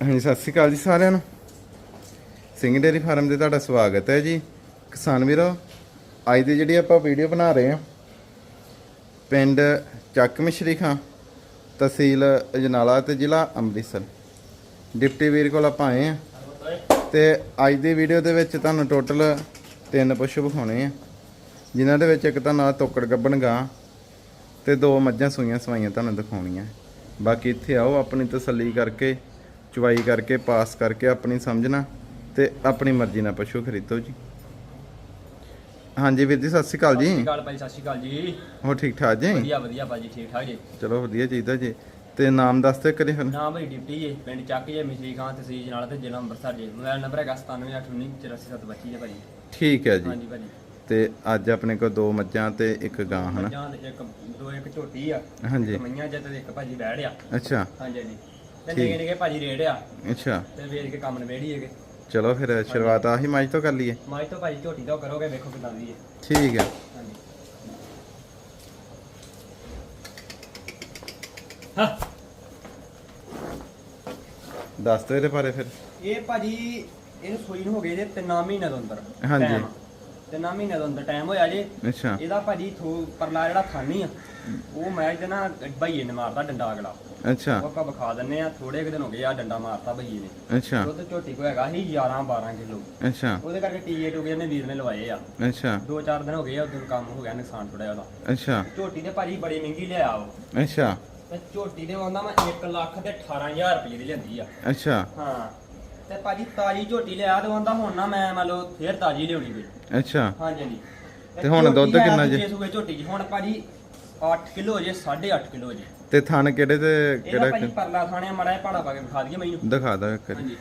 ਹਾਂਜੀ, ਸਤਿ ਸ਼੍ਰੀ ਅਕਾਲ ਜੀ ਸਾਰਿਆਂ ਨੂੰ। ਸਿੰਘ ਡੇਅਰੀ ਫਾਰਮ ਦੇ ਤੁਹਾਡਾ ਸਵਾਗਤ ਹੈ ਜੀ। ਕਿਸਾਨ ਵੀਰੋ, ਅੱਜ ਦੀ ਜਿਹੜੀ ਆਪਾਂ ਵੀਡੀਓ ਬਣਾ ਰਹੇ ਹਾਂ, ਪਿੰਡ ਚੱਕ ਮਿਸ਼ਰੀ ਖਾਂ, ਤਹਿਸੀਲ ਅਜਨਾਲਾ ਤੇ ਜ਼ਿਲ੍ਹਾ ਅੰਮ੍ਰਿਤਸਰ। ਡਿਪਟੀ ਵੀਰ ਕੋਲ ਆਪਾਂ ਆਏ ਆ ਤੇ ਅੱਜ ਦੀ ਵੀਡੀਓ ਦੇ ਵਿੱਚ ਤੁਹਾਨੂੰ ਟੋਟਲ ਤਿੰਨ ਪਸ਼ੂ ਵਿਖਾਉਣੇ ਆ। ਜਿਨ੍ਹਾਂ ਦੇ ਵਿੱਚ ਇੱਕ ਤਾਂ ਨਾਲ ਤੋਕੜ ਗੱਬਣ ਗਾਂ ਤੇ ਦੋ ਮੱਝਾਂ ਸੂਈਆਂ ਸਵਾਈਆਂ ਤੁਹਾਨੂੰ ਦਿਖਾਉਣੀਆਂ। ਬਾਕੀ ਇੱਥੇ ਆਓ, ਆਪਣੀ ਤਸੱਲੀ ਕਰਕੇ ਚੁਆਈ ਕਰਕੇ ਪਾਸ ਕਰਕੇ ਆਪਣੀ ਸਮਝਣਾ ਤੇ ਆਪਣੀ ਮਰਜ਼ੀ ਨਾਲ ਪਸ਼ੂ ਖਰੀਦੋ ਜੀ। ਹਾਂਜੀ ਵੀਰ ਜੀ ਸਤਿ ਸ਼੍ਰੀ ਅਕਾਲ ਸਤਿ ਸ਼੍ਰੀ ਜੀ ਅਕਾਲ ਭਾਜੀ ਸਤਿ ਸ਼੍ਰੀ ਅਕਾਲ ਜੀ। ਹੋ ਠੀਕ ਠਾਕ ਜੀ? ਵਧੀਆ ਵਧੀਆ ਭਾਜੀ ਠੀਕ ਠਾਕ ਜੀ। ਚਲੋ ਵਧੀਆ ਚਾਹੀਦਾ ਜੀ। ਤੇ ਨਾਮ ਦੱਸ ਦਿਓ ਕਰੀ ਫਿਰ। ਨਾਮ ਭਾਈ ਡਿਪਟੀ ਜੀ ਪਿੰਡ ਚੱਕ ਜੀ ਮਿਸ਼ਰੀ ਖਾਂ ਤਹਿਸੀਲ ਜਨਾਲਾ ਤੇ ਜ਼ਿਲ੍ਹਾ ਅੰਮ੍ਰਿਤਸਰ ਜੀ। ਮੋਬਾਈਲ ਨੰਬਰ ਹੈਗਾ 9789847725 ਹੈ ਭਾਜੀ। ਠੀਕ ਹੈ ਜੀ। ਹਾਂਜੀ ਭਾਜੀ। ਤੇ ਅੱਜ ਆਪਣੇ ਕੋਲ ਦੋ ਮੱਝਾਂ ਤੇ ਇੱਕ ਗਾਂ ਹਨਾ? ਮੱਝਾਂ ਦੇ ਇੱਕ ਦੋ ਇੱਕ ਝੋਟੀ ਆ। ਹਾਂਜੀ। ਮਈਆਂ ਜਦ ਇੱਕ ਭਾਜੀ ਬੈੜ ਆ। ਅੱਛਾ। ਹਾਂਜੀ ਹਾਂਜੀ। ਤੇ ਠੀਕ। ਨਿੱਕੇ ਨਿੱਕੇ ਭਾਜੀ ਰੇੜ ਆ ਅੱਛਾ। ਤੇ ਵੇਚ ਕੇ ਕੰਮ ਨਵੇੜੀ ਹੈਗੇ। ਚਲੋ ਫਿਰ ਸ਼ੁਰੂਆਤ ਆਹੀ ਮੱਝ ਤੋਂ ਕਰ ਲਈਏ। ਮਾਈ ਤੋਂ ਭਾਜੀ ਝੋਟੀ ਤੋਂ ਕਰੋਗੇ ਵੇਖੋ ਕਿਦਾਂ ਦੀ ਹੈ। ਠੀਕ ਹੈ। ਹਾਂਜੀ। ਹਾਂ। ਦੱਸ ਦਿਓ ਇਹਦੇ ਬਾਰੇ ਫਿਰ। ਇਹ ਭਾਜੀ ਇਹਨੂੰ ਸੂਈ ਨੂੰ ਹੋ ਗਏ ਜੇ ਤਿੰਨਾਂ ਮਹੀਨੇ ਦੇ ਅੰਦਰ। ਹਾਂਜੀ। time। ਤਿੰਨਾਂ ਮਹੀਨੇ ਦੇ ਅੰਦਰ ਟਾਈਮ ਹੋਇਆ ਜੇ। ਅੱਛਾ। ਇਹਦਾ ਭਾਜੀ ਥੋ ਪਰਲਾ ਜਿਹੜਾ ਥਾਨੀ ਆ ਉਹ ਮੈਚ ਦੇ ਨਾ ਭਈਏ ਨੇ ਮਾਰਦਾ ਡੰਡਾ ਅਗਲਾ। ਅੱਛਾ। ਉਹ ਆਪਾਂ ਵਿਖਾ ਦਿੰਨੇ ਆ ਥੋੜੇ ਕੁ ਦਿਨ ਹੋ ਗਏ ਆ ਡੰਡਾ ਮਾਰਤਾ ਭਈਏ ਨੇ। ਅੱਛਾ। ਦੁੱਧ ਝੋਟੀ ਕੋ ਹੈਗਾ ਸੀ 11 12 ਕਿਲੋ। ਅੱਛਾ। ਉਹਦੇ ਕਰਕੇ ਟੀਏ ਟੂਗੇ ਨੇ ਵੀਰ ਨੇ ਲਵਾਏ ਆ। ਅੱਛਾ। ਦੋ ਚਾਰ ਦਿਨ ਹੋ ਗਏ ਆ ਉਦੋਂ ਕੰਮ ਹੋ ਗਿਆ ਨੁਕਸਾਨ ਥੋੜਾ ਉਹਦਾ। ਅੱਛਾ। ਝੋਟੀ ਤੇ ਭਾਜੀ ਬੜੀ ਮਹਿੰਗੀ ਲਿਆ ਉਹ। ਅੱਛਾ। ਤੇ ਝੋਟੀ ਦੇ ਆਉਂਦਾ ਮੈਂ 1 ਲੱਖ ਤੇ 18000 ਰੁਪਏ ਦੀ ਲੈਂਦੀ ਆ। ਅੱਛਾ। ਹਾਂ। ਤੇ ਭਾਜੀ ਤਾਜੀ ਝੋਟੀ ਲਿਆ ਤੇ ਆਉਂਦਾ ਹੁਣ ਨਾ ਮੈਂ ਮੰਨ ਲਓ ਫੇਰ ਤਾਜੀ ਲਿਆਉਣੀ ਕੋਈ। ਅੱਛਾ। ਹਾਂਜੀ ਹਾਂਜੀ। ਤੇ ਹੁਣ ਦੁੱਧ ਕਿੰਨਾ ਜੀ? ਜੇ ਝੋਟੀ ਜੀ ਹੁਣ ਭਾਜੀ 8 ਕਿਲੋ ਜੇ 8.5 ਕਿਲੋ ਜੇ। ਤੇ ਥਣ ਕਿਹੜੇ ਤੇ ਇਹਦਾ ਕਿਹੜਾ ਭਾਜੀ ਪਰਲਾ ਥਾਣੇ ਮੜਾ ਪਾੜਾ ਪਾ ਕੇ ਵਿਖਾ ਦਈਏ ਮੈਨੂੰ। ਦਿਖਾ ਦੋ ਇੱਕ ਵਾਰੀ। ਹਾਂਜੀ।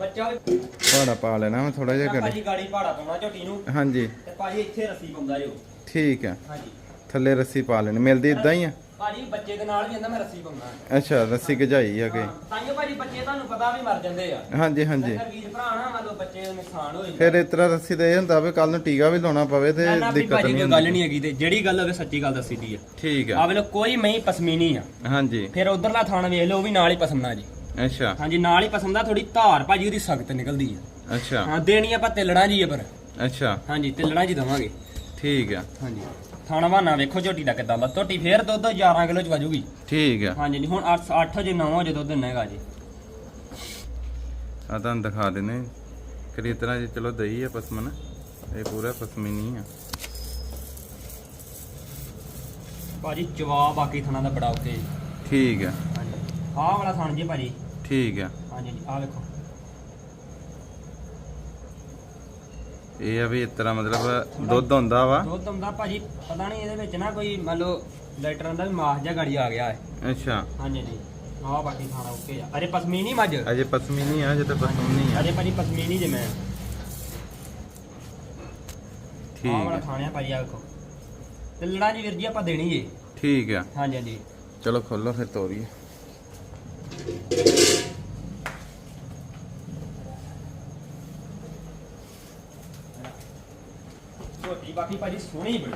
ਬੱਚਾ ਵੀ ਪਾੜਾ ਪਾ ਲੈਣਾ ਮੈਂ ਥੋੜਾ ਜਿਹਾ ਕਰੇ ਭਾਜੀ ਗਾੜੀ ਪਾੜਾ ਪਾਉਣਾ ਝੋਟੀ ਨੂੰ। ਹਾਂਜੀ। ਤੇ ਭਾਜੀ ਇੱਥੇ ਰੱਸੀ ਪਾਉਂਦਾ ਜੋ। ਠੀਕ ਹੈ ਹਾਂਜੀ। ਥੱਲੇ ਰੱਸੀ ਪਾ ਲੈਣੀ। ਮਿਲਦੀ ਇਦਾਂ ਹੀ ਆ? ਭਾਜੀ ਬੱਚੇ ਦੇ ਨਾਲ ਵੀ ਕਹਿੰਦਾ ਮੈਂ ਰੱਸੀ ਪਾਉਂਦਾ। ਅੱਛਾ ਰੱਸੀ ਗਜਾਈ ਆ ਕੇ। ਤਾਂਯੋ ਭਾਜੀ ਬੱਚੇ ਤੁਹਾਨੂੰ ਪਤਾ ਵੀ ਮਰ ਜਾਂਦੇ ਆ। ਹਾਂਜੀ ਹਾਂਜੀ। ਅਗਰ ਵੀਰ ਭਰਾ ਨਾ ਮੰਨ ਲਓ ਬੱਚੇ ਦਾ ਨੁਕਸਾਨ ਹੋ ਜਾਂਦਾ। ਫਿਰ ਇਸ ਤਰ੍ਹਾਂ ਰੱਸੀ ਤੇ ਇਹ ਹੁੰਦਾ ਵੀ ਕੱਲ ਨੂੰ ਟੀਕਾ ਵੀ ਲਾਉਣਾ ਪਵੇ ਤੇ ਨਾ ਨਾ ਦਿੱਕਤ ਭਾਜੀ ਨਹੀਂ ਕੋਈ ਗੱਲ ਹੁੰਦੀ ਨਹੀਂ ਹੈਗੀ ਤੇ ਜਿਹੜੀ ਗੱਲ ਹੋਵੇ ਸੱਚੀ ਗੱਲ ਦੱਸੀ ਦੀ ਆ। ਠੀਕ ਆ। ਆ ਵੇਲੋ ਕੋਈ ਮਈ ਪਸਮੀਨੀ ਆ। ਹਾਂਜੀ। ਫਿਰ ਉਧਰਲਾ ਥਾਣਾ ਵੇਖ ਲਓ ਉਹ ਵੀ ਨਾਲ ਹੀ ਪਸੰਦਾ ਜੀ। ਅੱਛਾ। ਹਾਂਜੀ ਨਾਲ ਹੀ ਪਸੰਦਾ ਥੋੜੀ ਧਾਰ ਭਾਜੀ ਉਹਦੀ ਸਖਤ ਨਿਕਲਦੀ ਆ। ਅੱਛਾ। ਹਾਂ ਦੇਣੀ ਆਪਾਂ ਤਿਲੜਾ ਜੀ ਆ ਪਰ। ਅੱਛਾ। ਹਾਂਜੀ ਤਿਲੜਾ ਜੀ ਦਵਾਂਗੇ। ਠੀਕ ਆ। ਹਾਂਜੀ। ਥਾਣਾ ਬਹਾਨਾ ਵੇਖੋ ਝੋਟੀ ਦਾ ਕਿਦਾਂ ਦਾ। ਝੋਟੀ ਫੇਰ ਦੁੱਧ 11 ਕਿਲੋ ਚ ਵਾਜੂਗੀ। ਠੀਕ ਆ। ਹਾਂਜੀ ਨਹੀਂ ਹੁਣ 8 8 ਜੇ 9 ਜੇ ਦੁੱਧ ਨੇਗਾ ਜੀ। ਆ ਤੁਹਾਨੂੰ ਦਿਖਾ ਦਿੰਨੇ ਕਰੀ ਤਰ੍ਹਾਂ ਜੀ ਚਲੋ ਦਈ ਆ ਪਸਮਨ। ਇਹ ਪੂਰਾ ਪਸਮੀਨੀ ਆ। ਭਾਜੀ ਜਵਾਬ ਬਾਕੀ ਥਾਣਾ ਦਾ ਬੜਾ ਓਕੇ। ਠੀਕ ਆ। ਹਾਂਜੀ। ਆਹ ਵਾਲਾ ਥਾਣ ਜੀ ਭਾਜੀ। ਠੀਕ ਆ। ਹਾਂਜੀ ਆਹ ਵੇਖੋ। ਇਹ ਆ ਵੀ ਇਸ ਤਰ੍ਹਾਂ ਮਤਲਬ ਦੁੱਧ ਹੁੰਦਾ ਵਾ। ਦੁੱਧ ਹੁੰਦਾ ਭਾਜੀ ਪਤਾ ਨਹੀਂ ਇਹਦੇ ਵਿੱਚ ਨਾ ਕੋਈ ਮੰਨ ਲਓ ਲੈਟਰਾਂ ਦਾ ਵੀ ਮਾਸ ਜਾਂ ਗਾੜੀ ਆ ਗਿਆ ਹੈ। ਅੱਛਾ। ਹਾਂਜੀ ਜੀ ਆਹ ਬਾਕੀ ਥਾਣਾ ਓਕੇ ਆ। ਅਰੇ ਪਸਮੀਨੀ ਮੱਝ? ਅਜੇ ਪਸਮੀਨੀ ਆ ਤਾਂ ਪਸਮੀਨੀ ਆ। ਅਰੇ ਭਾਜੀ ਪਸਮੀਨੀ ਜੇ ਮੈਂ। ਠੀਕ ਆਹ ਵਾਲਾ ਥਾਣਿਆ ਭਾਜੀ ਆ ਵੇਖੋ ਤੇ ਲੜਾ ਜੀ ਵੀਰ ਜੀ ਆਪਾਂ ਦੇਣੀ ਜੇ ਠੀਕ ਆ। ਹਾਂਜੀ ਹਾਂਜੀ। ਚਲੋ ਖੋਲੋ ਫਿਰ ਤੋਰੀਏ। ਬਾਕੀ ਭਾਜੀ ਸੋਹਣੀ ਬੜੀ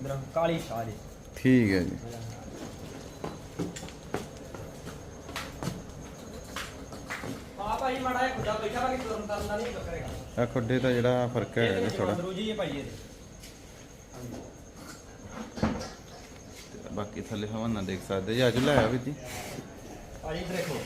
ਇਧਰ ਕਾਲੀ ਸ਼ਾਹ ਜੀ ਠੀਕ ਹੈ ਜੀ। ਆ ਭਾਜੀ ਮਾੜਾ ਜਿਹਾ ਖੁੱਡਾ ਬੈਠਾ ਬਾਕੀ ਤੁਰਨ ਤਰਨ ਦਾ ਨਹੀਂ ਕਰੇਗਾ ਆ ਖੁੱਡੇ ਦਾ ਜਿਹੜਾ ਫ਼ਰਕ ਹੈ ਇਹ ਥੋੜਾ ਅੰਦਰੂ ਜੀ ਇਹ ਭਾਜੀ ਇਹਦੇ ਬਾਕੀ ਥੱਲੇ ਹਵਾਨਾ ਦੇਖ ਸਕਦੇ ਜੀ ਅੱਜ ਲੈ ਆ ਵੀ ਜੀ। ਭਾਜੀ ਦੇਖੋ।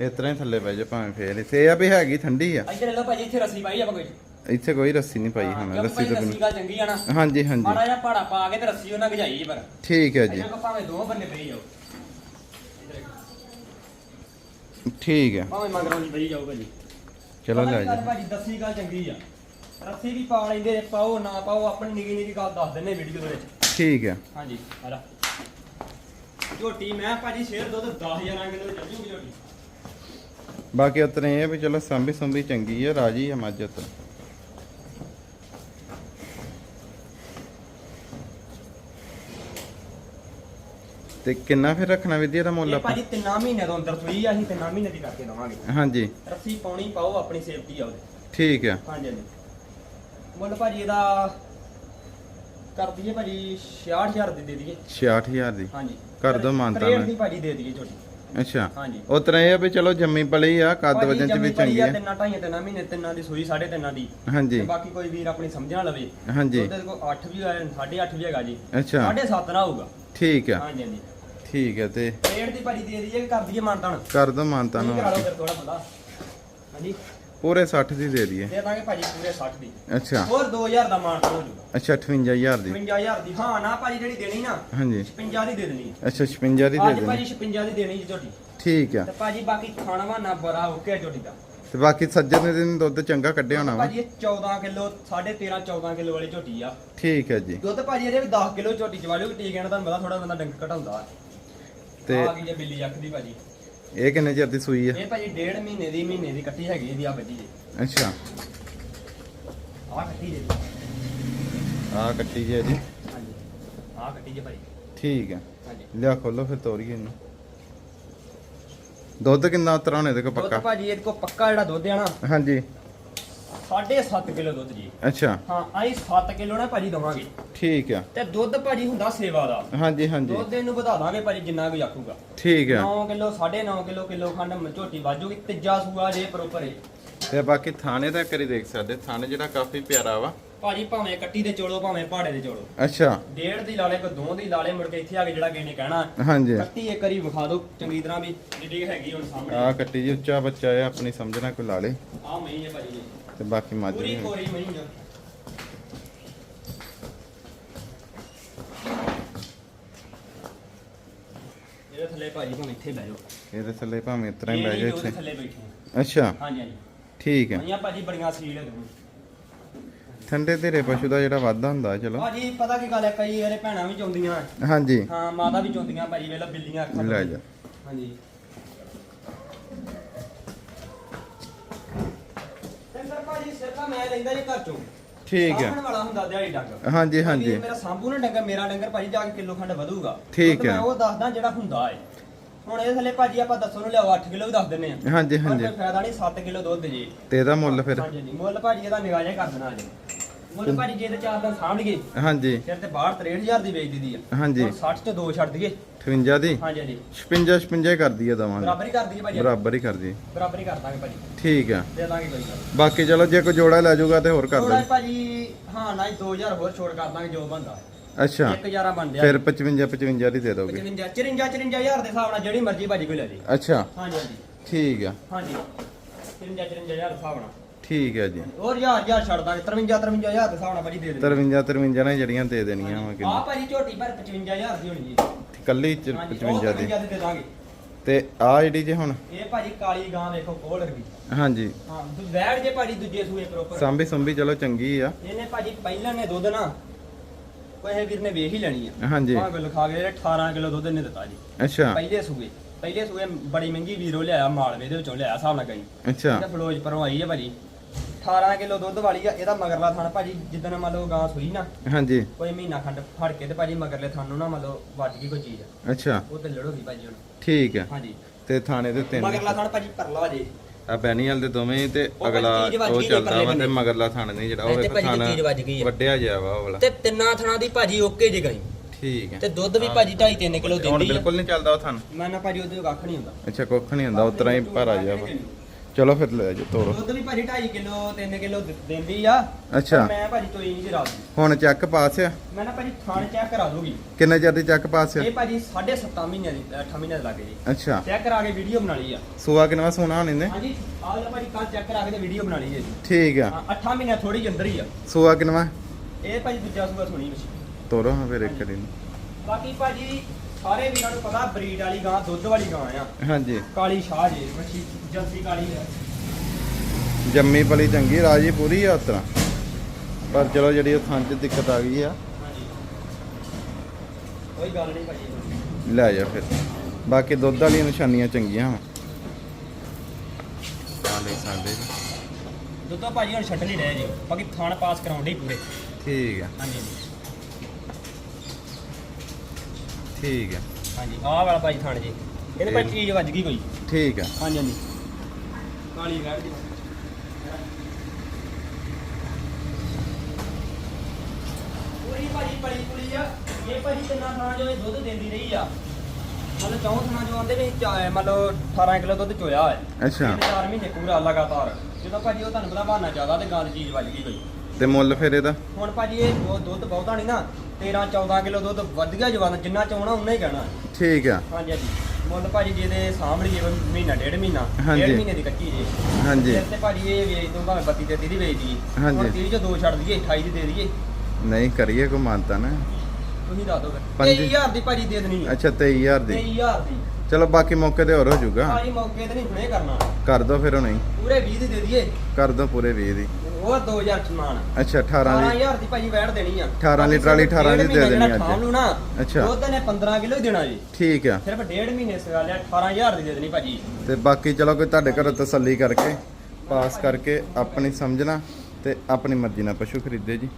ਇਸ ਤਰ੍ਹਾਂ ਹੀ ਥੱਲੇ ਪੈ ਜਾ ਭਾਵੇਂ ਫੇਰ। ਇਹ ਆ ਵੀ ਹੈਗੀ ਠੰਡੀ ਆ। ਇੱਧਰ ਲੈ ਭਾਜੀ ਇੱਥੇ ਰੱਸੀ ਪਾਈ ਆਪਾਂ ਕੋਈ। ਇੱਥੇ ਕੋਈ ਰੱਸੀ ਨਹੀਂ ਪਾਈ ਹਾਂ, ਹੁਣ ਰੱਸੀ ਤੋਂ ਰੱਸੀ ਬਿਨਾਂ ਗੱਲ ਚੰਗੀ ਆ ਨਾ। ਹਾਂਜੀ ਹਾਂਜੀ। ਮਾੜਾ ਜਿਹਾ ਪਾੜਾ ਪਾ ਕੇ ਤੇ ਰੱਸੀ ਉਹਨਾਂ ਗਜਾਈ ਪਰ ਠੀਕ ਹੈ ਜੀ। ਇਹਨਾਂ ਕੋ ਭਾਵੇਂ ਦੋ ਬੰਨੇ ਪਈ ਜਾਓ। ਇੱਧਰ ਦੇਖੋ। ਠੀਕ ਹੈ। ਭਾਵੇਂ ਮਗਰੋਂ ਨਹੀਂ ਪਈ ਚਲੋ ਲੈ ਜੀ। ਭਾਜੀ ਦੱਸੀ ਗੱਲ ਚੰਗੀ ਆ। ਰੱਸੀ ਵੀ ਪਾ ਲੈਂਦੇ ਪਾਓ ਨਾ ਪਾਓ ਆਪਣੀ ਨਿੱਕੀ ਨਿੱਕੀ ਗੱਲ ਦੱਸ ਦਿੰਨੇ ਵੀਡੀਓ ਦੇ ਵਿੱਚ। ਠੀਕ ਹੈ। ਹਾਂਜੀ ਆਲਾ ਝੋਟੀ ਮੈਂ ਭਾਜੀ ਸ਼ੇਰ ਦੁੱਧ 10000 ਕਿਲੋ ਚੱਲੂਗੀ ਝੋਟੀ। ਬਾਕੀ ਉਤਰੇ ਇਹ ਵੀ ਚਲੋ ਸੰਭੀ ਸੰਭੀ ਚੰਗੀ ਆ ਰਾਜੀ ਆ ਮੱਝ ਉਤਰ। ਤੇ ਕਿੰਨਾ ਫਿਰ ਰੱਖਣਾ ਵਿਧੀ ਦਾ ਮੁੱਲ ਇਹ ਆਪਾਂ? ਭਾਜੀ ਤਿੰਨਾਂ ਮਹੀਨੇ ਤੋਂ ਅੰਦਰ ਸੂਈ ਆ ਅਸੀਂ ਤਿੰਨਾਂ ਮਹੀਨੇ ਦੀ ਕਰਕੇ ਦਵਾਂਗੇ। ਹਾਂਜੀ। ਰੱਸੀ ਪਾਉਣੀ ਪਾਓ ਆਪਣੀ ਸੇਫਟੀ ਆ ਉਹਦੇ। ਠੀਕ ਆ। ਹਾਂਜੀ ਹਾਂਜੀ। ਮੁੱਲ ਭਾਜੀ ਇਹਦਾ ਕਰ ਦਈਏ ਭਾਜੀ 66000 ਦੀ ਦੇ ਦਈਏ। 66000 ਦੀ? ਹਾਂਜੀ। ਕਰ ਦਿਓ ਮਾਨਤਾ ਨਾਲ। ਦੀ ਭਾਜੀ ਦੇ ਦਈਏ ਝੋਟੀ ਅੱਛਾ। ਹਾਂਜੀ। ਉਹ ਤਰ੍ਹਾਂ ਇਹ ਆ ਵੀ ਚਲੋ ਜੰਮੀ ਪਲੀ ਆ ਕੱਦ ਭਾਜੀ ਵਜਨ ਚ ਵੀ ਜੰਮੀ ਚੰਗੀ ਆ ਆ। ਤਿੰਨਾਂ ਢਾਈਆਂ ਤਿੰਨਾਂ ਮਹੀਨੇ ਤਿੰਨਾਂ ਦੀ ਸੂਈ ਸਾਢੇ ਤਿੰਨਾਂ ਦੀ। ਹਾਂਜੀ। ਤੇ ਬਾਕੀ ਕੋਈ ਵੀਰ ਆਪਣੀ ਸਮਝਣਾ ਲਵੇ। ਹਾਂਜੀ। ਉਹਦੇ ਕੋਲ 8 ਵੀ ਆਏ 8.5 ਵੀ ਹੈਗਾ ਜੀ। ਅੱਛਾ। 7.5 ਨਾ ਹੋਊਗਾ ਠੀਕ ਆ। ਹਾਂਜੀ ਹਾਂਜੀ। ਠੀਕ ਆ ਤੇ ਰੇਟ ਦੀ ਭਾਜੀ ਦੇ ਦਈਏ ਕਰ ਦਈਏ ਮਾਨਤਾਨ? ਕਰ ਦੋ ਮਾਨਤਾ ਨੂੰ ਕਰਾ ਲਓ ਫਿਰ ਥੋੜਾ ਬਤਾ ਹਾਂਜੀ। ਪੂਰੇ 60 ਦੀ ਦੇ ਦਈਏ। ਦੇ ਦਾਂਗੇ ਭਾਜੀ ਪੂਰੇ 60 ਦੀ। ਅੱਛਾ। ਹੋਰ 2000 ਦਾ ਮਾਨਤਾਨ ਹੋ ਜਾਊਗਾ। ਅੱਛਾ 58000 ਦੀ। 55000 ਦੀ। ਹਾਂ ਨਾ ਭਾਜੀ ਜਿਹੜੀ ਦੇਣੀ ਨਾ ਹਾਂਜੀ। 56 ਦੀ ਦੇ ਦੇਣੀ। ਅੱਛਾ 56 ਦੀ ਦੇ ਅੱਜ ਦੇਣੀ। ਭਾਜੀ 56 ਦੀ ਦੇਣੀ ਜੀ ਝੋਟੀ ਠੀਕ ਆ। ਤੇ ਭਾਜੀ ਬਾਕੀ ਖਾਣਾ ਵਾ ਨਾ ਬੜਾ ਓਕੇ ਆ ਝੋਟੀ ਦਾ। ਤੇ ਬਾਕੀ ਸੱਜਣ ਦੇ ਦਿਨ ਦੁੱਧ ਚੰਗਾ ਕੱਢਿਆ ਹੋਣਾ ਵਾ। ਭਾਜੀ ਇਹ 14 ਕਿਲੋ 13.5 14 ਕਿਲੋ ਵਾਲੀ ਝੋਟੀ ਆ। ਠੀਕ ਹੈ ਜੀ। ਦੁੱਧ ਭਾਜੀ ਇਹਦੇ ਵੀ 10 ਕਿਲੋ ਝੋਟੀ ਚ ਵਾਲਿਓ ਟੀਕੇ ਨਾਲ ਤੁਹਾਨੂੰ ਪਤਾ ਥੋੜਾ ਬੰਦਾ ਡੰਗ ਘਟਾਉਂਦਾ ਤੇ ਆ ਗਈ ਜੇ ਬਿੱਲੀ ਦੀ ਭਾਜੀ। ਇਹ ਕਿੰਨੇ ਚਿਰ ਦੀ ਸੂਈ ਆ? ਇਹ ਭਾਜੀ ਡੇਢ ਮਹੀਨੇ ਦੀ ਮਹੀਨੇ ਦੀ ਕੱਟੀ ਹੈਗੀ ਇਹਦੀ ਆ ਬੱਜੀ ਜੀ। ਅੱਛਾ। ਆ ਕੱਟੀ ਜੀ। ਆ ਕੱਟੀ ਜੀ ਜੀ ਹਾਂਜੀ। ਆ ਕੱਟੀ ਜੀ ਭਾਜੀ। ਠੀਕ ਆ। ਹਾਂਜੀ। ਲਿਆ ਖੋਲੋ ਫਿਰ ਤੋਰੀਏ ਇਹਨੂੰ। ਦੁੱਧ ਕਿੰਨਾ ਉਤਰਾ ਹੋਣੇ ਦੇ ਕੋ ਦੁੱਧ ਪੱਕਾ? ਭਾਜੀ ਇਹਦੇ ਕੋ ਪੱਕਾ ਜਿਹੜਾ ਦੁੱਧ ਆ ਨਾ ਹਾਂਜੀ। 7.5 ਕਿਲੋ ਦੁੱਧ ਜੀ। ਅੱਛਾ। ਹਾਂ ਆਈ 7 ਕਿਲੋ ਨਾ ਭਾਜੀ ਦਵਾਂਗੇ। ਠੀਕ ਆ। ਤੇ ਦੁੱਧ ਭਾਜੀ ਹੁੰਦਾ ਸੇਵਾ ਦਾ। ਹਾਂਜੀ ਹਾਂਜੀ। ਦੁੱਧ ਇਹਨੂੰ ਵਧਾ ਦਾਂਗੇ ਭਾਜੀ ਜਿੰਨਾ ਕੋਈ ਆਖੂਗਾ ਠੀਕ ਆ। 9 ਕਿਲੋ 9.5 ਕਿਲੋ ਕਿਲੋ ਖੰਡ ਝੋਟੀ ਵਾਜੂਗੀ ਤੀਜਾ ਸੂਆ ਜੇ ਪ੍ਰੋਪਰ ਏ। ਤੇ ਬਾਕੀ ਥਾਣੇ ਦਾ ਕਰੀ ਦੇਖ ਸਕਦੇ ਥਾਣੇ ਜਿਹੜਾ ਕਾਫੀ ਪਿਆਰਾ ਵਾ। ਭਾਜੀ ਭਾਵੇਂ ਕੱਟੀ ਦੇ ਚੋਲੋ ਭਾਵੇਂ ਪਹਾੜੇ ਦੇ ਚੋਲੋ। ਅੱਛਾ। ਡੇਢ ਦੀ ਲਾਲੇ ਕੋ ਦੋ ਦੀ ਲਾਲੇ ਮੁੜ ਕੇ ਇੱਥੇ ਆ ਕੇ ਜਿਹੜਾ ਕਿਸੇ ਨੇ ਕਹਿਣਾ। ਹਾਂਜੀ। ਕੱਟੀ ਇੱਕ ਵਾਰੀ ਵਿਖਾ ਦਿਓ ਚੰਗੀ ਤਰ੍ਹਾਂ ਵੀ ਜਿਹੜੀ ਹੈਗੀ ਹੁਣ ਆ ਸਾਹਮਣੇ ਕੱਟੀ ਜੀ ਉੱਚਾ ਬੱਚਾ ਆ ਆਪਣੀ ਸਮਝਣਾ ਕੋਈ ਲਾ ਲੇ। ਆ ਮਈ ਹੈ ਭਾਜੀ। ਜੀ ਤੇ ਬਾਕੀ ਮੱਝ ਪੂਰੀ ਵੀ ਕੋਰੀ ਮਈ ਹੈ ਇਹਦੇ ਥੱਲੇ ਭਾਜੀ ਭਾਵੇਂ ਇੱਥੇ ਬਹਿ ਜਾਓ। ਇਹਦੇ ਥੱਲੇ ਭਾਵੇਂ ਇਤਰਾ ਹੀ ਬਹਿ ਨਹੀਂ ਜਾ ਉਹਦੇ ਇੱਥੇ। ਥੱਲੇ ਬੈਠੇ ਅੱਛਾ। ਹਾਂਜੀ ਹਾਂਜੀ। ਠੀਕ ਆ। ਮਈਆਂ ਭਾਜੀ ਬੜੀਆਂ ਸੀਲ ਹੈਗੀਆਂ ਠੰਡੇ ਧੀਰੇ ਪਸ਼ੂ ਦਾ ਜਿਹੜਾ ਵਾਧਾ ਹੁੰਦਾ ਚਲੋ। ਭਾਜੀ ਪਤਾ ਕੀ ਗੱਲ ਹੈ ਕਈ ਇਹਦੇ ਭੈਣਾਂ ਵੀ ਚਾਹੁੰਦੀਆਂ ਹਾਂਜੀ। ਹਾਂ ਮਾਤਾ ਵੀ ਚਾਹੁੰਦੀਆਂ ਭਾਜੀ ਵੇਲਾ ਬਿੱਲੀਆਂ ਅੱਖਾਂ ਲੈ। ਜਾ। ਹਾਂਜੀ। ਭਾਜੀ ਸਿਰਫ ਮੈਂ ਲੈਂਦਾ ਜੇ ਘਰ ਚੋਂ। ਠੀਕ ਆ ਸਾਂਭਣ ਵਾਲਾ ਹੁੰਦਾ ਦਿਹਾੜੀ ਡੰਗ। ਹਾਂਜੀ ਵੀਰ ਹਾਂਜੀ। ਮੇਰਾ ਸਾਂਭੂ ਨਾ ਡੰਗਰ ਮੇਰਾ ਡੰਗਰ ਭਾਜੀ ਜਾ ਕੇ ਕਿਲੋ ਖੰਡ ਵਧੂਗਾ। ਠੀਕ ਦੁੱਧ ਹੈ। ਮੈਂ ਉਹ ਦੱਸਦਾ ਜਿਹੜਾ ਹੁੰਦਾ ਏ। ਹੁਣ ਇਹ ਥੱਲੇ ਭਾਜੀ ਆਪਾਂ ਦੱਸੋ ਨੂੰ ਲਿਆਓ 8 ਕਿਲੋ ਵੀ ਦੱਸ ਦਿੰਨੇ ਆ। ਹਾਂਜੀ ਪਰ ਹਾਂਜੀ। ਕੋਈ ਫਾਇਦਾ ਨਹੀਂ 7 ਕਿਲੋ ਦੁੱਧ ਜੀ। ਤੇ ਇਹਦਾ ਮੁੱਲ ਫਿਰ? ਹਾਂਜੀ ਜੀ ਮੁੱਲ ਭਾਜੀ ਇਹਦਾ ਨਿਗਾਹ ਜਿਹਾ ਕਰ ਦੇਣਾ ਜੀ ਮੁੱਲ ਭਾਜੀ ਜੇ ਤੇ ਚਾਰ ਦਿਨ ਸਾਂਭ ਲਈਏ ਹਾਂਜੀ। ਫਿਰ ਤੇ ਬਾਹਰ 63000 ਦੀ ਵੇਚ ਦਿੱਦੀ ਆ। ਹਾਂਜੀ। ਹੁਣ 60 ਤੇ 2 ਛੱਡ ਦਈਏ। 58 ਦੀ? ਹਾਂਜੀ ਹਾਂਜੀ। 56 56 ਕਰ ਦਈਏ ਦਵਾਂਗੇ ਬਰਾਬਰ ਹੀ ਕਰ ਦਈਏ ਭਾਜੀ ਬਰਾਬਰ ਹੀ ਕਰ ਦਈਏ ਬਰਾਬਰ ਹੀ ਕਰ ਦਾਂਗੇ ਭਾਜੀ। ਠੀਕ ਆ। ਦੇ ਦਾਂਗੇ ਕੋਈ। ਬਾਕੀ ਚਲੋ ਜੇ ਕੋਈ ਜੋੜਾ ਲੈ ਜਾਊਗਾ ਤੇ ਹੋਰ ਕਰ ਥੋੜਾ ਦੇ ਭਾਜੀ ਹਾਂ ਨਾ 2000 ਹੋਰ ਛੋੜ ਕਰ ਦਾਂਗੇ ਜੋ ਬੰਦਾ ਅੱਛਾ। 1000 ਬਣ ਗਿਆ ਫਿਰ 55 55 ਦੀ ਦੇ ਦੋਗੇ। 55 54 54000 ਦੇ ਹਿਸਾਬ ਨਾਲ ਜਿਹੜੀ ਮਰਜ਼ੀ ਭਾਜੀ ਕੋਈ ਲੈ ਲੇ ਅੱਛਾ। ਹਾਂਜੀ ਹਾਂਜੀ। ਠੀਕ ਆ। ਹਾਂਜੀ। 53 54000 ਦੇ ਹਿਸਾਬ ਨਾਲ। ਠੀਕ ਆ ਜੀ। ਹੋਰ ਹਜ਼ਾਰ ਹਜ਼ਾਰ ਛੱਡ ਦਾਂਗੇ 53 53000 ਦੇ ਹਿਸਾਬ ਨਾਲ ਭਾਜੀ ਦੇ ਦੇ 53 53 ਨੇ ਜਿਹੜੀਆਂ ਦੇ ਦੇਣੀਆਂ ਵਾ ਆ ਕਿੰਨੀ ਭਾਜੀ ਝੋਟੀ ਪਰ 55000 ਦੀ ਹੋਣੀ ਜੀ। ਕੱਲੀ ਚ ਹਾਂਜੀ 55 ਦੀ। 55 ਦੀ ਦੇ ਦਾਂਗੇ। ਤੇ ਆ ਜਿਹੜੀ ਜੇ ਹੁਣ? ਇਹ ਭਾਜੀ ਕਾਲੀ ਗਾਂ ਵੇਖੋ ਕੋਲ ਰਗੀ ਹਾਂਜੀ। ਹਾਂ ਵੈੜ ਜੇ ਭਾਜੀ ਦੂਜੇ ਸੂਏ ਪ੍ਰੋਪਰ ਸਾਂਭੀ ਸੁੰਭੀ ਚਲੋ ਚੰਗੀ ਆ। ਇਹਨੇ ਭਾਜੀ ਪਹਿਲਾਂ ਨੇ ਦੁੱਧ ਨਾ ਕੋਈ ਵੀਰ ਨੇ ਵੇਖ ਹੀ ਲੈਣੀ ਆ। ਹਾਂਜੀ। ਭਾਵੇਂ ਕੋਈ ਲਿਖਾ ਕੇ 18 ਕਿਲੋ ਦੁੱਧ ਇਹਨੇ ਦਿੱਤਾ ਜੀ। ਅੱਛਾ। ਪਹਿਲੇ ਸੂਏ ਪਹਿਲੇ ਸੂਏ ਬੜੀ ਮਹਿੰਗੀ ਵੀਰੋ ਲਿਆਇਆ ਮਾਲਵੇ ਦੇ ਵਿੱਚੋਂ ਲਿਆਇਆ ਹਿਸਾਬ ਨਾਲ ਗਈ ਅੱਛਾ। ਇਹਦਾ ਫਲੋਜ ਪਰੋਂ ਆਈ ਹੈ ਭਾਜੀ। 18 ਕਿਲੋ ਦੁੱਧ ਵਾਲੀ ਆ ਇਹਦਾ ਮਗਰਲਾ ਥਣ ਭਾਜੀ ਜਿੱਦਣ ਮੰਨ ਲਓ ਗਾਂ ਸੂਈ ਨਾ ਹਾਂਜੀ। ਕੋਈ ਮਹੀਨਾ ਖੰਡ ਫੜ ਕੇ ਤੇ ਭਾਜੀ ਮਗਰਲੇ ਥਣ ਨੂੰ ਨਾ ਮੰਨ ਲਓ ਵੱਜ ਗਈ ਕੋਈ ਚੀਜ਼। ਅੱਛਾ। ਉਹ ਤੇ ਲੜੋਗੀ ਭਾਜੀ ਹੁਣ। ਠੀਕ ਆ। ਹਾਂਜੀ। ਤੇ ਥਾਣੇ ਦੇ ਤਿੰਨ ਮਗਰਲਾ ਥਣ ਭਾਜੀ ਪਰਲਾ ਜੇ। ਆ ਬੈਨੀਅਲ ਦੇ ਦੋਵੇਂ ਹੀ ਤੇ ਅਗਲਾ ਵੱਜ ਉਹ ਚੱਲਦਾ ਵਾ ਤੇ। ਮਗਰਲਾ ਥਾਣੇ ਨਹੀਂ ਜਿਹੜਾ ਉਹ ਭਾਜੀ ਥਾਣਾ ਵੱਜ। ਵੱਡਿਆ ਜਿਆ ਵਾ ਉਹ ਵਾਲਾ। ਤੇ ਤਿੰਨਾਂ ਥਣਾਂ ਦੀ ਭਾਜੀ ਓਕੇ ਜੇ ਗਈ। ਠੀਕ ਹੈ ਤੇ ਦੁੱਧ ਵੀ ਭਾਜੀ 2.5 3 ਕਿਲੋ ਦਿੰਦੀ ਆ। ਬਿਲਕੁਲ ਨਹੀਂ ਚੱਲਦਾ ਉਹ ਥਾਨ ਮੈਂ ਨਾ ਭਾਜੀ ਉਹਦੇ ਕੱਖ ਨਹੀਂ ਹੁੰਦਾ। ਅੱਛਾ ਕੁੱਖ ਨਹੀਂ ਹੁੰਦਾ ਉਤਰਾ ਹੀ ਭਾਰਾ ਜਿਹਾ ਵਾ। ਚਲੋ ਫਿਰ ਲੈ ਜਾ ਤੋਰੋ। ਦੁੱਧ ਵੀ ਭਾਜੀ 2.5 ਕਿਲੋ 3 ਕਿਲੋ ਦਿੰਦੀ ਆ। ਅੱਛਾ। ਪਰ ਮੈਂ ਭਾਜੀ ਚੋਈ ਨਹੀਂ ਜੀ ਰਾਤ ਦੀ। ਹੁਣ ਚੈੱਕ ਪਾਸ ਆ? ਮੈਂ ਨਾ ਭਾਜੀ ਥਾਣ ਚੈੱਕ ਕਰਾ ਦੂਗੀ। ਕਿੰਨੇ ਚਿਰ ਦੀ ਚੈੱਕ ਪਾਸ ਆ? ਇਹ ਭਾਜੀ 7.5 ਮਹੀਨਿਆਂ ਦੀ 8 ਮਹੀਨਿਆਂ ਦੇ ਲੱਗੇ ਜੀ। ਅੱਛਾ। ਚੈੱਕ ਕਰਾ ਕੇ ਵੀਡੀਓ ਬਣਾ ਲਈ ਆ। ਸੂਆ ਕਿੰਨਾ ਸੋਨਾ ਹੋਣੀ ਨੇ। ਹਾਂਜੀ ਆਹ ਲੈ ਭਾਜੀ ਕੱਲ ਚੈੱਕ ਕਰਾ ਕੇ ਤੇ ਵੀਡੀਓ ਬਣਾ ਲਈ ਜੀ। ਠੀਕ ਆ। ਹਾਂ 8 ਮਹੀਨਿਆਂ ਥੋੜੀ ਜਿਹੀ ਅੰਦਰ ਹੀ ਆ। ਸੂਆ ਕਿੰਨਾ? ਇਹ ਭਾਜੀ ਦੂਜਾ ਸੂਆ ਸੁਣੀ ਮਸ਼ੀਨ ਤੋਰੋ ਹਾਂ ਫਿਰ ਇੱਕ ਦਿਨ। ਬਾਕੀ ਭਾਜੀ ਸਾਰੇ ਵੀਰਾਂ ਨੂੰ ਪਤਾ ਬਰੀਡ ਵਾਲੀ ਗਾਂ ਦੁੱਧ ਵਾਲੀ ਗਾਂ ਆ। ਹਾਂਜੀ। ਕਾਲੀ ਸ਼ਾਹ ਜੀ ਮੱਛੀ ਜਲਦੀ ਕਾਲੀ ਆ। ਜੰਮੀ ਪਲੀ ਚੰਗੀ ਰਾਜੀ ਪੂਰੀ ਆ ਉਤਰਾ ਪਰ ਚਲੋ ਜਿਹੜੀ ਉਹ ਥਾਂ 'ਚ ਦਿੱਕਤ ਆ ਗਈ ਆ। ਹਾਂਜੀ। ਕੋਈ ਗੱਲ ਨਹੀਂ ਭਾਜੀ। ਲੈ ਜਾ ਫਿਰ। ਬਾਕੀ ਦੁੱਧ ਵਾਲੀਆਂ ਨਿਸ਼ਾਨੀਆਂ ਚੰਗੀਆਂ ਵਾ। ਆ ਲੈ ਸਾਡੇ ਦੁੱਧੋਂ ਭਾਜੀ ਹੁਣ ਛੱਡ ਨਹੀਂ ਰਹੇ ਜੀ। ਬਾਕੀ ਥਾਣ ਪਾਸ ਕਰਾਉਂਦੇ ਹੀ ਪੂਰੇ। ਠੀਕ ਆ। ਹਾਂਜੀ। ਠੀਕ ਆ ਹਾਂਜੀ ਆਹ ਵਾਲਾ ਭਾਜੀ ਥਾਣ ਜੀ। ਇਹਦੇ ਭਾਈ ਚੀਜ਼ ਵੱਜ ਗਈ ਕੋਈ? ਠੀਕ ਆ ਹਾਂਜੀ ਹਾਂਜੀ। ਕਾਲੀ ਵੈੜ ਦੀ ਪੂਰੀ ਭਾਜੀ ਪੜੀ ਪੁਲੀ ਆ। ਇਹ ਭਾਜੀ ਕਿੰਨਾ ਥਾਂ ਜੋ ਇਹ ਦੁੱਧ ਦਿੰਦੀ ਰਹੀ ਆ ਮਤਲਬ ਚੌਂ ਥਣਾ ਜੋ ਆਂਦੇ ਵੀ ਚਾ- ਮਤਲਬ 18 ਕਿਲੋ ਦੁੱਧ ਚੋਇਆ ਹੈ ਅੱਛਾ। 4 ਮਹੀਨੇ ਪੂਰਾ ਲਗਾਤਾਰ। ਜਦੋਂ ਭਾਜੀ ਉਹ ਤੁਹਾਨੂੰ ਪਤਾ ਬਹਾਨਾ ਜ਼ਿਆਦਾ ਤੇ ਗੰਦ ਚੀਜ਼ ਵੱਜ ਗਈ ਕੋਈ। ਤੇ ਮੁੱਲ ਫਿਰ ਇਹਦਾ? ਹੁਣ ਭਾਜੀ ਇਹ ਦੁੱਧ- ਦੁੱਧ ਬਹੁਤਾ ਨਹੀਂ ਨਾ 13 14 ਕਿਲੋ ਦੁੱਧ ਵਧੀਆ ਜਵਾਨ ਜਿੰਨਾ ਚਾਹਣਾ ਉਨਾ ਹੀ ਕਹਿਣਾ। ਠੀਕ ਆ। ਹਾਂਜੀ ਹਾਂਜੀ। ਮੁੱਲ ਭਾਜੀ ਜੇ ਦੇ ਸਾਹਮਣੇ ਜੇ ਮਹੀਨਾ ਡੇਢ ਮਹੀਨਾ ਹਾਂਜੀ। ਡੇਢ ਮਹੀਨੇ ਦੀ ਕੱਚੀ ਜੇ। ਹਾਂਜੀ। ਫਿਰ ਤੇ ਭਾਜੀ ਇਹ ਵੇਚ ਦੂੰ ਭਾਵੇਂ 32 ਤੇ 30 ਦੀ ਵੇਚ ਦਈਏ। ਹਾਂਜੀ। ਹੁਣ 30 ਚੋਂ ਦੋ ਛੱਡ ਦਈਏ 28 ਦੀ ਦੇ ਦਈਏ। ਨਹੀਂ ਕਰੀਏ ਕੋ ਮਾਨਤਾ ਨਾ। ਤੁਸੀਂ ਦੱਸ ਦਿਓ ਫਿਰ। ਪੰਜ- 23000 ਦੀ ਭਾਜੀ ਦੇ ਦੇਣੀ ਹੈ ਅੱਛਾ 23000 ਦੀ। 23000 ਦੀ। ਚਲੋ ਬਾਕੀ ਮੌਕੇ ਤੇ ਹੋਰ ਹੋ ਜਾਊਗਾ। ਭਾਜੀ ਮੌਕੇ ਤੇ ਨਹੀਂ ਹੁਣੇ ਕਰਨਾ। ਕਰ ਦੋ ਫਿਰ ਹੁਣੇ ਹੀ। ਪੂਰੇ 20 ਦੀ ਦੇ ਦਈਏ। ਕਰ ਦੋ ਪੂਰੇ 20 ਦੀ। ਉਹ 2000 ਸਮਾਨ। ਅੱਛਾ 18 ਦੀ 18000 ਦੀ ਭਾਜੀ ਵੈਟ ਦੇਣੀ ਆ। 18 ਲੀਟਰ ਵਾਲੀ 18 ਦੀ ਦੇ ਦੇਣੀ ਅੱਜ। ਖਾਣ ਨੂੰ ਨਾ ਅੱਛਾ। ਦੁੱਧ ਨੇ 15 ਕਿਲੋ ਹੀ ਦੇਣਾ ਜੀ। ਠੀਕ ਆ। ਸਿਰਫ ਡੇਢ ਮਹੀਨੇ ਸਗਾ ਲਿਆ 18000 ਦੀ ਦੇ ਦੇਣੀ ਭਾਜੀ। ਤੇ ਬਾਕੀ ਚਲੋ ਕੋਈ ਤੁਹਾਡੇ ਘਰੋਂ ਤਸੱਲੀ ਕਰਕੇ ਪਾਸ ਕਰਕੇ ਆਪਣੀ ਸਮਝਣਾ ਤੇ ਆਪਣੀ ਮਰਜ਼ੀ ਨਾਲ ਪਸ਼ੂ ਖਰੀਦੇ ਜੀ।